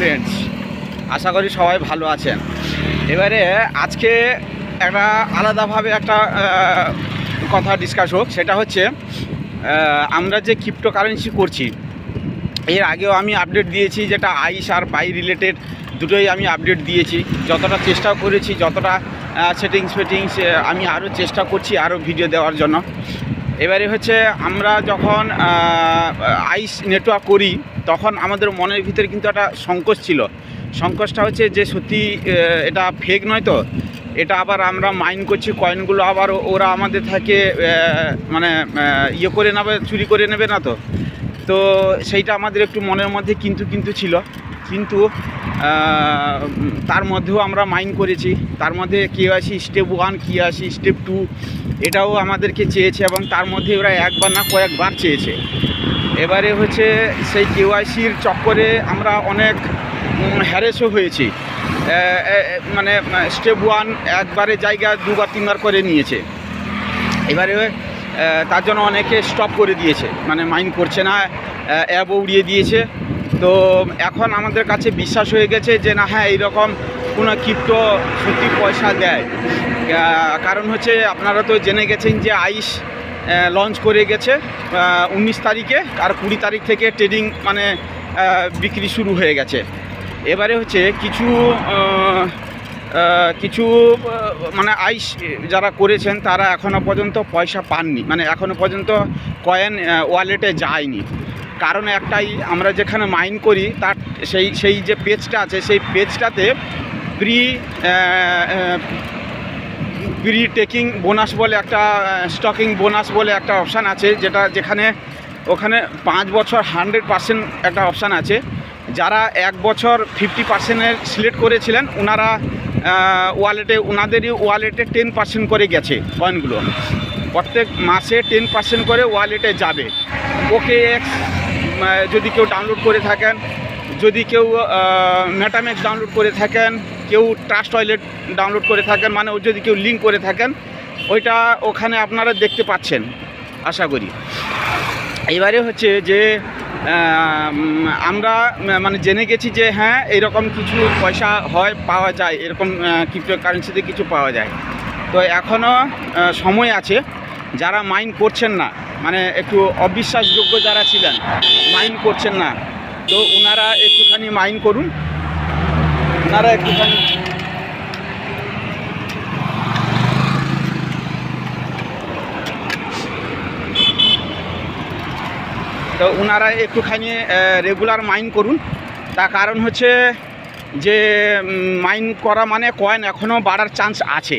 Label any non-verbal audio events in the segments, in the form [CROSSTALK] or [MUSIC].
Friends আশা করি সবাই ভালো আছেন। এবারে আজকে একটা আলাদাভাবে একটা কথা ডিসকাস হোক। সেটা হচ্ছে আমরা যে ক্রিপ্টো কারেন্সি করছি, এর আগেও আমি আপডেট দিয়েছি যেটা আইস আর পাই রিলেটেড দুটোই আমি আপডেট দিয়েছি। যতটা চেষ্টা করেছি, যতটা সেটিংস ফেটিংস আমি আরও চেষ্টা করছি আরও ভিডিও দেওয়ার জন্য। এবারে হচ্ছে আমরা যখন আইস নেটওয়ার্ক করি, তখন আমাদের মনের ভিতরে কিন্তু একটা সংকোচ ছিল। সংকোচটা হচ্ছে যে সত্যি এটা ফেক নয় তো। এটা আবার আমরা মাইন করছি কয়েনগুলো আবার ওরা আমাদের থেকে মানে ইয়ে করে নেবে, চুরি করে নেবে না তো। তো সেইটা আমাদের একটু মনের মধ্যে কিন্তু কিন্তু ছিল। কিন্তু তার মধ্যেও আমরা মাইন করেছি। তার মধ্যে কে আসি স্টেপ ওয়ান, কী আসি স্টেপ টু, এটাও আমাদেরকে চেয়েছে এবং তার মধ্যে ওরা একবার না কয়েকবার চেয়েছে। এবারে হচ্ছে সেই কেওয়াইসির চক্করে আমরা অনেক হ্যারেসও হয়েছি। মানে স্টেপ ওয়ান একবারে জায়গা দুবার, তিনবার করে নিয়েছে। এবারে তার জন্য অনেকে স্টপ করে দিয়েছে। মানে মাইন্ড করছে না অ্যাপও উড়িয়ে দিয়েছে। তো এখন আমাদের কাছে বিশ্বাস হয়ে গেছে যে না হ্যাঁ এইরকম কোনো ক্রিপ্টো সত্যি পয়সা দেয়। কারণ হচ্ছে আপনারা তো জেনে গেছেন যে আইস লঞ্চ করে গেছে উনিশ তারিখে আর কুড়ি তারিখ থেকে ট্রেডিং মানে বিক্রি শুরু হয়ে গেছে। এবারে হচ্ছে কিছু কিছু মানে আইস যারা করেছেন তারা এখনও পর্যন্ত পয়সা পাননি। মানে এখনও পর্যন্ত কয়েন ওয়ালেটে যায়নি। কারণ একটাই, আমরা যেখানে মাইন করি, তার সেই সেই যে পেজটা আছে, সেই পেজটাতে প্রি প্রি টেকিং বোনাস বলে একটা স্টকিং বোনাস বলে একটা অপশান আছে, যেটা যেখানে, ওখানে পাঁচ বছর হান্ড্রেড পার্সেন্ট একটা অপশান আছে। যারা এক বছর ফিফটি পার্সেন্টের সিলেক্ট করেছিলেন ওনারা ওয়ালেটে ওনাদেরই ওয়ালেটে টেন পার্সেন্ট করে গেছে কয়েনগুলো প্রত্যেক মাসে টেন পার্সেন্ট করে ওয়ালেটে যাবে। ওকে এক্স যদি কেউ ডাউনলোড করে থাকেন, যদি কেউ মেটামেক্স ডাউনলোড করে থাকেন, কেউ ট্রাস্ট টয়লেট ডাউনলোড করে থাকেন মানে যদি কেউ লিঙ্ক করে থাকেন, ওইটা ওখানে আপনারা দেখতে পাচ্ছেন, আশা করি। এবারে হচ্ছে যে আমরা মানে জেনে গেছি যে হ্যাঁ এরকম কিছু পয়সা হয়, পাওয়া যায়, এরকম ক্রিপ্টো কারেন্সিতে কিছু পাওয়া যায়। তো এখনও সময় আছে, যারা মাইন্ড করছেন না মানে একটু অবিশ্বাসযোগ্য যারা ছিলেন, মাইন্ড করছেন না। তো ওনারা একটুখানি মাইন্ড করুন। ওনারা একটুখানি তো ওনারা একটুখানি রেগুলার মাইন্ড করুন। তার কারণ হচ্ছে যে মাইন্ড করা মানে কয়েন এখনও বাড়ার চান্স আছে।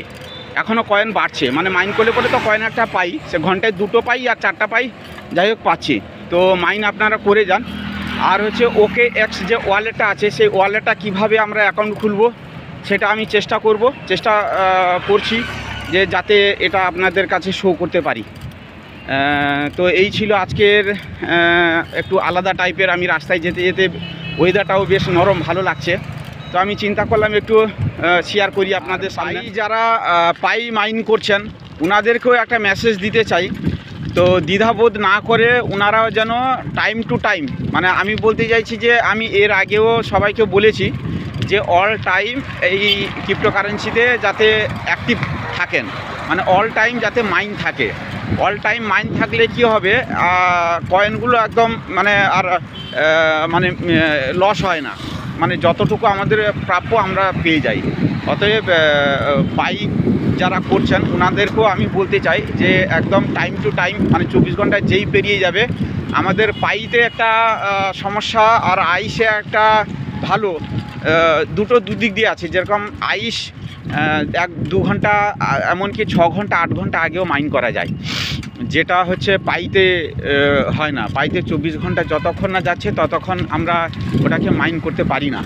এখনও কয়েন বাড়ছে। মানে মাইন করলে পরে তো কয়েন একটা পাই। সে ঘন্টায় দুটো পাই আর চারটা পাই, যাই হোক পাচ্ছি। তো মাইন আপনারা করে যান। আর হচ্ছে ওকে এক্স যে ওয়ালেটটা আছে, সেই ওয়ালেটটা কীভাবে আমরা অ্যাকাউন্ট খুলবো, সেটা আমি চেষ্টা করব, চেষ্টা করছি যে যাতে এটা আপনাদের কাছে শো করতে পারি। তো এই ছিল আজকের একটু আলাদা টাইপের আমি রাস্তায় যেতে যেতে ওয়েদারটাও বেশ নরম, ভালো লাগছে। তো আমি চিন্তা করলাম একটু শেয়ার করি আপনাদের সামনে। যারা পাই মাইন করছেন ওনাদেরকেও একটা মেসেজ দিতে চাই। তো দ্বিধাবোধ না করে ওনারাও যেন টাইম টু টাইম মানে আমি বলতে চাইছি যে আমি এর আগেও সবাইকে বলেছি যে অল টাইম এই ক্রিপ্টোকারেন্সিতে যাতে অ্যাক্টিভ থাকেন। মানে অল টাইম যাতে মাইন্ড থাকে। অল টাইম মাইন্ড থাকলে কি হবে? কয়েনগুলো একদম মানে আর মানে লস হয় না। মানে যতটুকু আমাদের প্রাপ্য আমরা পেয়ে যাই। অতএব পাই যারা করছেন ওনাদেরকেও আমি বলতে চাই যে একদম টাইম টু টাইম মানে চব্বিশ ঘন্টায় যেই পেরিয়ে যাবে, আমাদের পাইতে একটা সমস্যা আর আইসে একটা ভালো দুটো দুদিক দিয়ে আছে। যেরকম আইস এক দু ঘণ্টা এমনকি ছ ঘণ্টা, আট ঘণ্টা আগেও মাইন করা যায়। যেটা হচ্ছে পাইতে হয় না। পাইতে চব্বিশ ঘণ্টা যতক্ষণ না যাচ্ছে, ততক্ষণ আমরা ওটাকে মাইন করতে পারি না।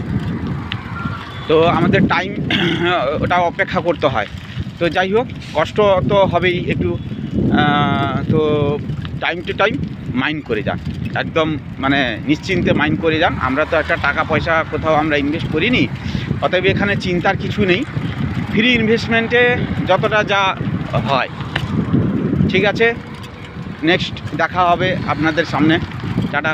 তো আমাদের টাইম [CLEARS THROAT] ওটা অপেক্ষা করতে হয়। তো যাই হোক, কষ্ট তো হবেই একটু। তো টাইম টু টাইম মাইন্ড করে যান। একদম মানে নিশ্চিন্তে মাইন্ড করে যান। আমরা তো একটা টাকা পয়সা কোথাও আমরা ইনভেস্ট করিনি। অতএব এখানে চিন্তার কিছু নেই। ফ্রি ইনভেস্টমেন্টে যতটা যা হয়। ঠিক আছে? নেক্সট দেখা হবে আপনাদের সামনে। টাটা।